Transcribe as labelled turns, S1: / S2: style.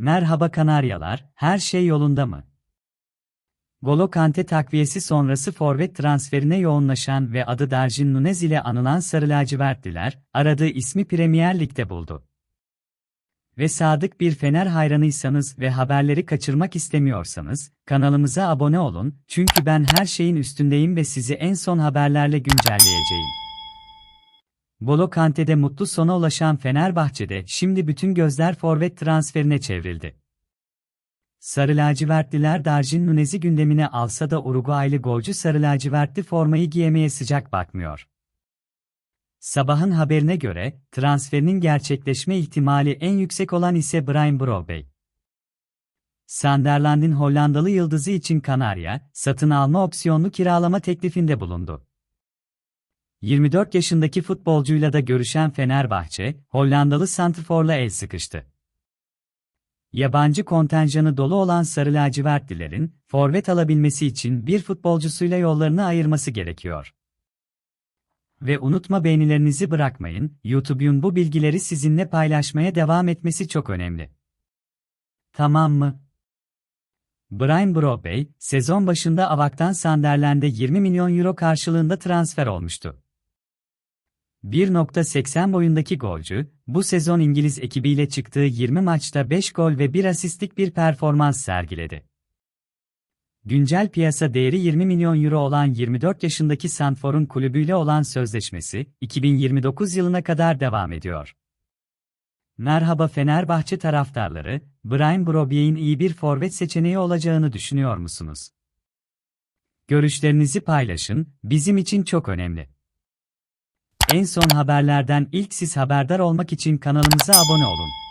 S1: Merhaba Kanaryalar, her şey yolunda mı? Golo Kante takviyesi sonrası forvet transferine yoğunlaşan ve adı Darjin Nunez ile anılan Sarı Lacivertliler, aradığı ismi Premier Lig'de buldu. Ve sadık bir Fener hayranıysanız ve haberleri kaçırmak istemiyorsanız, kanalımıza abone olun, çünkü ben her şeyin üstündeyim ve sizi en son haberlerle güncelleyeceğim. Bolo Kante'de mutlu sona ulaşan Fenerbahçe'de şimdi bütün gözler forvet transferine çevrildi. Sarı lacivertliler Darjin Nunez'i gündemine alsa da Uruguaylı golcü sarı lacivertli formayı giyemeye sıcak bakmıyor. Sabahın haberine göre, transferinin gerçekleşme ihtimali en yüksek olan ise Brian Brobey. Sunderland'in Hollandalı yıldızı için Kanarya, satın alma opsiyonlu kiralama teklifinde bulundu. 24 yaşındaki futbolcuyla da görüşen Fenerbahçe, Hollandalı santrforla el sıkıştı. Yabancı kontenjanı dolu olan Sarı lacivertlilerin, forvet alabilmesi için bir futbolcusuyla yollarını ayırması gerekiyor. Ve unutma beğenilerinizi bırakmayın, YouTube'un bu bilgileri sizinle paylaşmaya devam etmesi çok önemli. Tamam mı? Brian Brobey, sezon başında Avak'tan Sunderland'e 20 milyon euro karşılığında transfer olmuştu. 1.80 boyundaki golcü, bu sezon İngiliz ekibiyle çıktığı 20 maçta 5 gol ve 1 asistlik bir performans sergiledi. Güncel piyasa değeri 20 milyon euro olan 24 yaşındaki Sanfor'un kulübüyle olan sözleşmesi, 2029 yılına kadar devam ediyor. Merhaba Fenerbahçe taraftarları, Brian Brobey'in iyi bir forvet seçeneği olacağını düşünüyor musunuz? Görüşlerinizi paylaşın, bizim için çok önemli. En son haberlerden ilk siz haberdar olmak için kanalımıza abone olun.